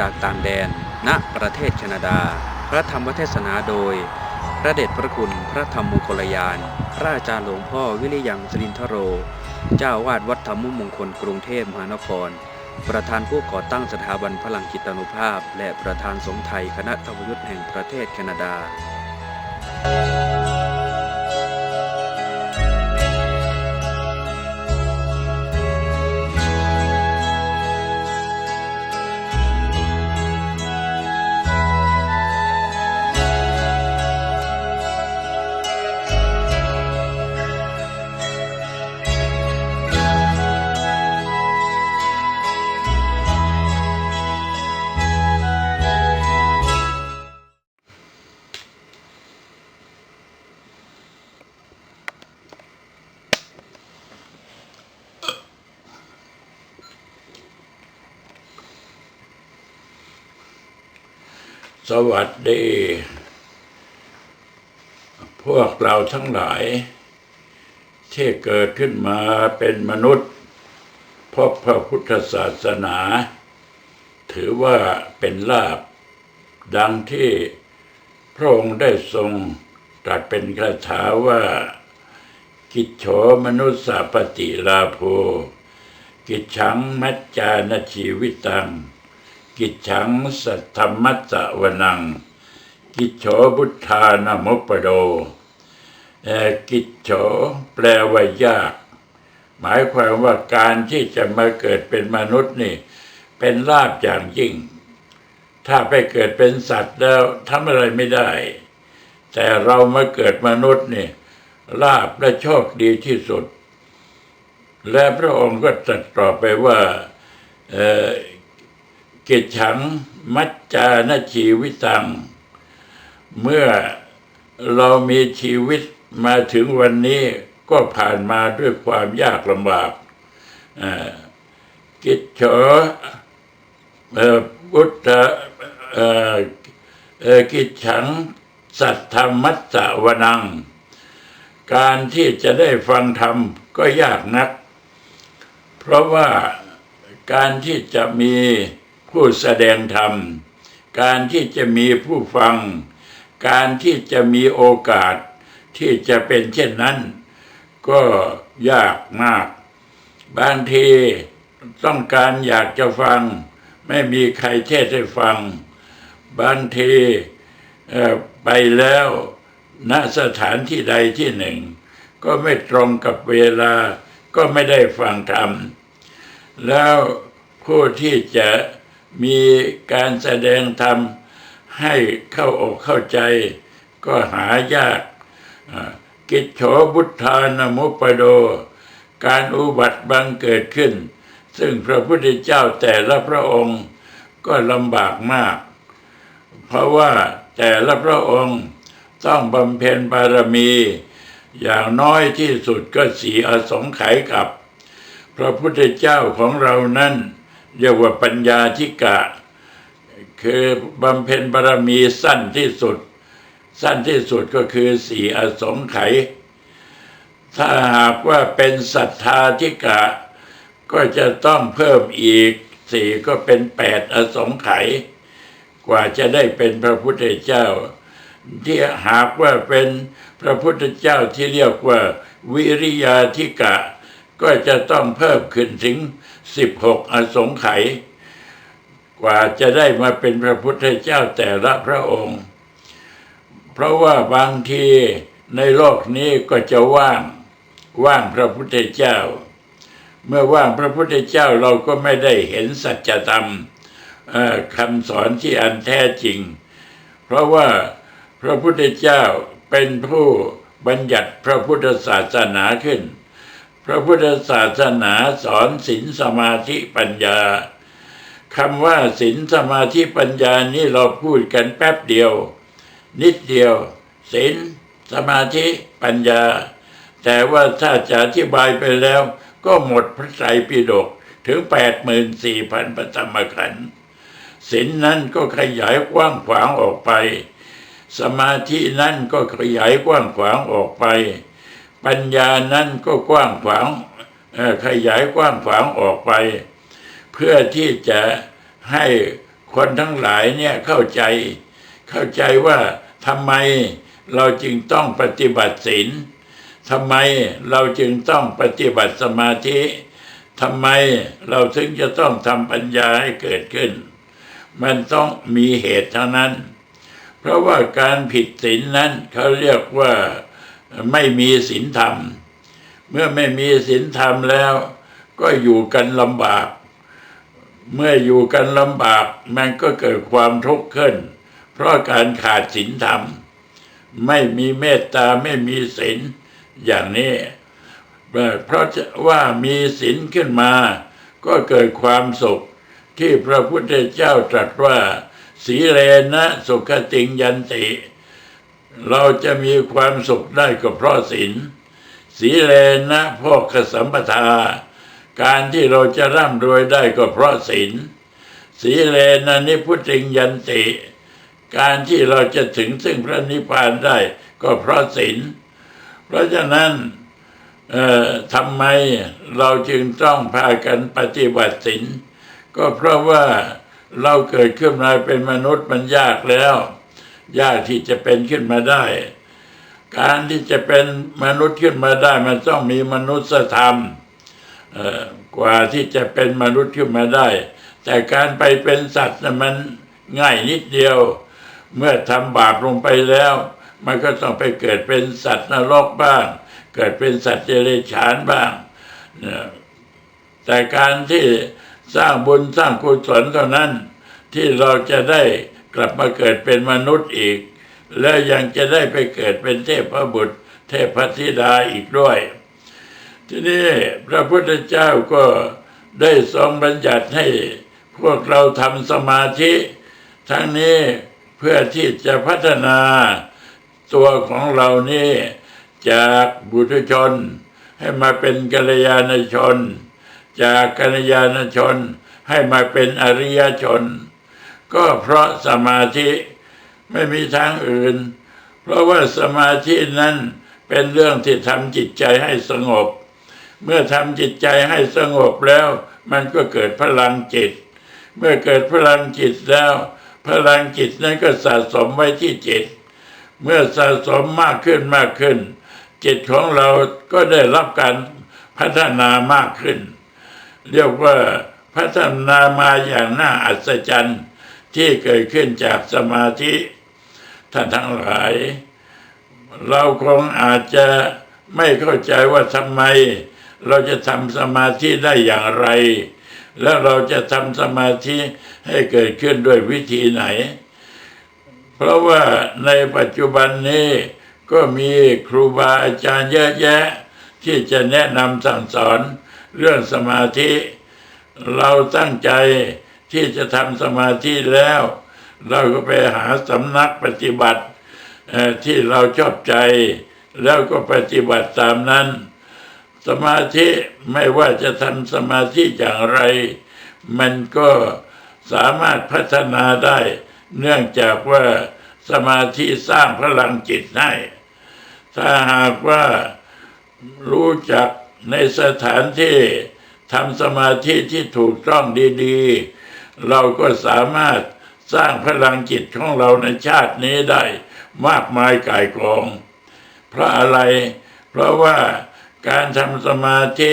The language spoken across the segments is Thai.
จากต่างแดน ณ ประเทศแคนาดา พระธรรมเทศนาโดย พระเดชพระคุณ พระธรรมมงคลยาน พระอาจารย์หลวงพ่อวิริยังสรินทโร เจ้าวาดวัดธรรมมงคลกรุงเทพมหานคร ประธานผู้ก่อตั้งสถาบันพลังจิตานุภาพ และประธานสงฆ์ไทยคณะธรรมยุทธ์แห่งประเทศแคนาดา วัสดี พวกเราทั้งหลาย ที่เกิดขึ้นมาเป็นมนุษย์พบพระพุทธศาสนา ถือว่าเป็นลาบ ดังที่พระองค์ได้ทรงตรัสเป็นคาถาว่า กิจโฉมนุสสาปฏิลาโภกิจฉังมัจจานชีวิตัง กิจฉังสัทธรรมัสสะวนัง กิจโฉบุทธานมุปโดกิจโฉแปลว่ายาก หมายความว่าการที่จะมาเกิดเป็นมนุษย์นี่ เป็นลาบอย่างยิ่ง ถ้าไปเกิดเป็นสัตว์แล้วทำอะไรไม่ได้ แต่เรามาเกิดมนุษย์นี่ลาบและโชคดีที่สุด และพระองค์ก็ตรัสต่อไปว่า กิจฉังมัจจานชีวิตัง เมื่อเรามีชีวิตมาถึงวันนี้ก็ผ่านมาด้วยความยากลำบากกิจโฉเอ่อพุทธกิจฉังสัทธรรมัสสวนัง การที่จะได้ฟังธรรมก็ยากนัก เพราะว่าการที่จะมี ผู้แสดงธรรม การที่จะมีผู้ฟัง การที่จะมีโอกาสที่จะเป็นเช่นนั้น ก็ยากมาก บางทีต้องการอยากจะฟัง ไม่มีใครเทศให้ฟัง บางทีไปแล้วณสถานที่ใดที่หนึ่ง ก็ไม่ตรงกับเวลาก็ไม่ได้ฟังธรรม แล้วผู้ที่จะ มีการแสดงธรรมให้เข้าอกเข้าใจ ก็หายาก กิจโฉบุทธานมุปปโด การอุบัติบังเกิดขึ้น ซึ่งพระพุทธเจ้าแต่ละพระองค์ก็ลำบากมาก เพราะว่าแต่ละพระองค์ต้องบำเพ็ญบารมี อย่างน้อยที่สุดก็สีอสงไขยกับ พระพุทธเจ้าของเรานั้น เรียกว่าปัญญาธิกะ คือบำเพ็ญบารมีสั้นที่สุด สั้นที่สุดก็คือสี่อสงไขยถ้าหากว่าเป็นศรัทธาธิกะ ก็จะต้องเพิ่มอีกสี่ก็เป็นแปดอสงไขยกว่าจะได้เป็นพระพุทธเจ้า ที่หากว่าเป็นพระพุทธเจ้าที่เรียกว่า วิริยาธิกะ ก็จะต้องเพิ่มขึ้นถึง สิบหกอสงไขยกว่าจะได้มาเป็นพระพุทธเจ้าแต่ละพระองค์ เพราะว่าบางทีในโลกนี้ก็จะว่างว่างพระพุทธเจ้า เมื่อว่างพระพุทธเจ้าเราก็ไม่ได้เห็นสัจธรรมคำสอนที่อันแท้จริง เพราะว่าพระพุทธเจ้าเป็นผู้บัญญัติพระพุทธศาสนาขึ้น พระพุทธศาสนาสอนศีลสมาธิปัญญาคำว่าศีลสมาธิปัญญานี่เราพูดกันแป๊บเดียว นิดเดียวศีลสมาธิปัญญา แต่ว่าถ้าจะอธิบายไปแล้ว ก็หมดพระไตรปิฎกถึงแปดหมื่นสี่พันปฐมขันธ์ศีลนั้นก็ขยายกว้างขวางออกไป สมาธินั้นก็ขยายกว้างขวางออกไป ปัญญานั้นก็กว้างขวางขยายกว้างขวางออกไป เพื่อที่จะให้คนทั้งหลายเนี่ยเข้าใจ เข้าใจว่าทำไมเราจึงต้องปฏิบัติศีลทำไมเราจึงต้องปฏิบัติสมาธิทำไมเราถึงจะต้องทำปัญญาให้เกิดขึ้น มันต้องมีเหตุเท่านั้น เพราะว่าการผิดศีลนั้นเขาเรียกว่า ไม่มีศีลธรรม เมื่อไม่มีศีลธรรมแล้ว ก็อยู่กันลำบาก เมื่ออยู่กันลำบากมันก็เกิดความทุกข์ขึ้น เพราะการขาดศีลธรรม ไม่มีเมตตาไม่มีศีลอย่างนี้เพราะว่ามีศีลขึ้นมา ก็เกิดความสุขที่พระพุทธเจ้าตรัสว่า สีเลนะสุขติงยันติ เราจะมีความสุขได้ก็เพราะศีลสีเลนะพอกขสัมปทา การที่เราจะร่ำรวยได้ก็เพราะศีลสีเลนะนิพุติงยันติ การที่เราจะถึงซึ่งพระนิพพานได้ก็เพราะศีลเพราะฉะนั้นทำไมเราจึงต้องพากันปฏิบัติศีลก็เพราะว่าเราเกิดขึ้นมาเป็นมนุษย์มันยากแล้ว ยากที่จะเป็นขึ้นมาได้ การที่จะเป็นมนุษย์ขึ้นมาได้ มันต้องมีมนุษยธรรมกว่าที่จะเป็นมนุษย์ขึ้นมาได้ แต่การไปเป็นสัตว์นะมันง่ายนิดเดียว เมื่อทำบาปลงไปแล้ว มันก็ต้องไปเกิดเป็นสัตว์นรกบ้าง เกิดเป็นสัตว์เดรัจฉานบ้าง แต่การที่สร้างบุญสร้างกุศลเท่านั้นที่เราจะได้ กลับมาเกิดเป็นมนุษย์อีก แล้วยังจะได้ไปเกิดเป็นเทพบุตร เทพธิดาอีกด้วย ทีนี้พระพุทธเจ้าก็ได้ทรงบัญญัติให้พวกเราทำสมาธิ ทั้งนี้เพื่อที่จะพัฒนาตัวของเรานี่จากบุตุชน ให้มาเป็นกัลยาณชน จากกัลยาณชนให้มาเป็นอริยชน ก็เพราะสมาธิไม่มีทางอื่น เพราะว่าสมาธินั้นเป็นเรื่องที่ทำจิตใจให้สงบ เมื่อทำจิตใจให้สงบแล้ว มันก็เกิดพลังจิต เมื่อเกิดพลังจิตแล้ว พลังจิตนั้นก็สะสมไว้ที่จิต เมื่อสะสมมากขึ้นมากขึ้น จิตของเราก็ได้รับการพัฒนามากขึ้น เรียกว่าพัฒนามาอย่างน่าอัศจรรย์ ที่เกิดขึ้นจากสมาธิท่านทั้งหลาย เราคงอาจจะไม่เข้าใจว่าทำไม เราจะทำสมาธิได้อย่างไร แล้วเราจะทำสมาธิให้เกิดขึ้นด้วยวิธีไหน เพราะว่าในปัจจุบันนี้ก็มีครูบาอาจารย์เยอะแยะ ที่จะแนะนำสั่งสอนเรื่องสมาธิ เราตั้งใจ ที่จะทำสมาธิแล้ว เราก็ไปหาสำนักปฏิบัติที่เราชอบใจ แล้วก็ปฏิบัติตามนั้น สมาธิไม่ว่าจะทำสมาธิอย่างไร มันก็สามารถพัฒนาได้ เนื่องจากว่าสมาธิสร้างพลังจิตให้ ถ้าหากว่ารู้จักในสถานที่ทำสมาธิที่ถูกต้องดี ๆ เราก็สามารถสร้างพลังจิตของเราในชาตินี้ได้มากมายก่ายกอง เพราะอะไร เพราะว่าการทำสมาธิ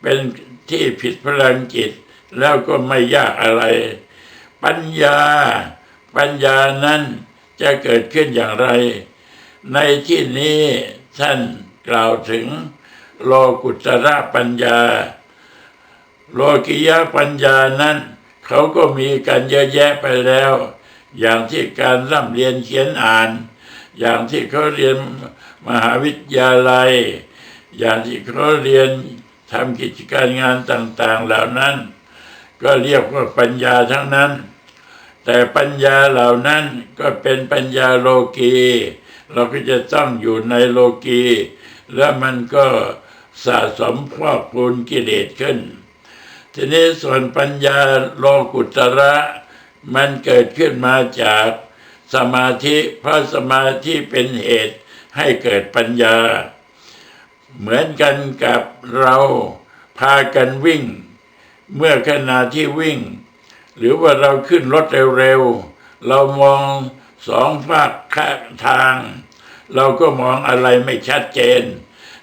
เป็นที่ผิดพลังจิต แล้วก็ไม่ยากอะไร ปัญญา ปัญญานั้นจะเกิดขึ้นอย่างไร ในที่นี้ท่านกล่าวถึงโลกุตระปัญญา โลกิยาปัญญานั้น เขาก็มีกันเยอะแยะไปแล้ว อย่างที่การร่ำเรียนเขียนอ่าน อย่างที่เขาเรียนมหาวิทยาลัย อย่างที่เขาเรียนทำกิจการงานต่างๆเหล่านั้น ก็เรียกว่าปัญญาทั้งนั้น แต่ปัญญาเหล่านั้นก็เป็นปัญญาโลกีเราก็จะต้องอยู่ในโลกีแล้วมันก็สะสมพอกพูนกิเลสขึ้น ทีนี้ส่วนปัญญาโลกุตระมันเกิดขึ้นมาจากสมาธิเพราะสมาธิเป็นเหตุให้เกิดปัญญา เหมือนกันกับเราพากันวิ่ง เมื่อขณะที่วิ่ง หรือว่าเราขึ้นรถเร็วๆ เรามองสองฝากข้างทาง เราก็มองอะไรไม่ชัดเจน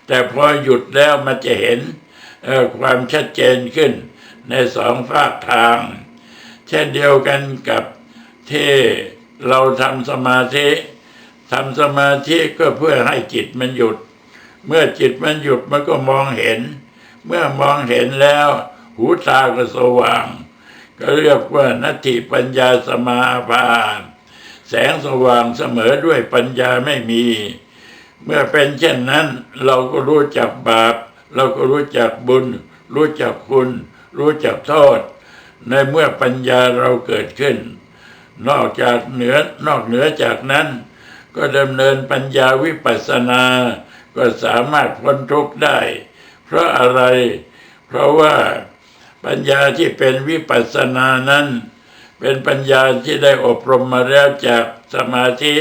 แต่พอหยุดแล้วมันจะเห็นความชัดเจนขึ้น ในสองฝากทาง เช่นเดียวกันกับที่เราทำสมาธิทำสมาธิก็เพื่อให้จิตมันหยุด เมื่อจิตมันหยุดมันก็มองเห็น เมื่อมองเห็นแล้ว หูตาก็สว่าง ก็เรียกว่านัตถิปัญญาสมาภาแสงสว่างเสมอด้วยปัญญาไม่มี เมื่อเป็นเช่นนั้น เราก็รู้จักบาป เราก็รู้จักบุญ รู้จักคุณ รู้จักโทษ ในเมื่อปัญญาเราเกิดขึ้น นอกจากเหนือนอกเหนือจากนั้น ก็ดำเนินปัญญาวิปัสสนา ก็สามารถพ้นทุกข์ได้ เพราะอะไร เพราะว่าปัญญาที่เป็นวิปัสสนานั้น เป็นปัญญาที่ได้อบรมมาแล้วจากสมาธิ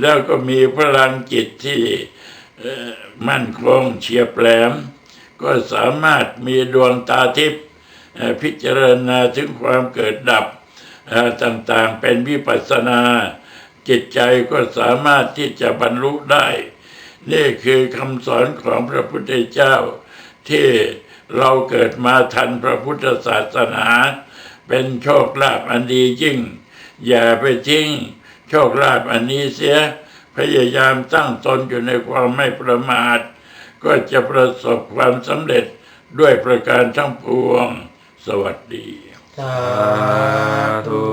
แล้วก็มีพลังจิตที่มั่นคงเฉียบแหลม ก็สามารถมีดวงตาทิพย์ พิจารณาถึงความเกิดดับต่างๆ เป็นวิปัสสนา จิตใจก็สามารถที่จะบรรลุได้ นี่คือคำสอนของพระพุทธเจ้า ที่เราเกิดมาทันพระพุทธศาสนา เป็นโชคลาภอันดียิ่ง อย่าไปทิ้งโชคลาภอันนี้เสีย พยายามตั้งตนอยู่ในความไม่ประมาท ก็จะประสบความสำเร็จด้วยประการทั้งปวง สวัสดีสาธุ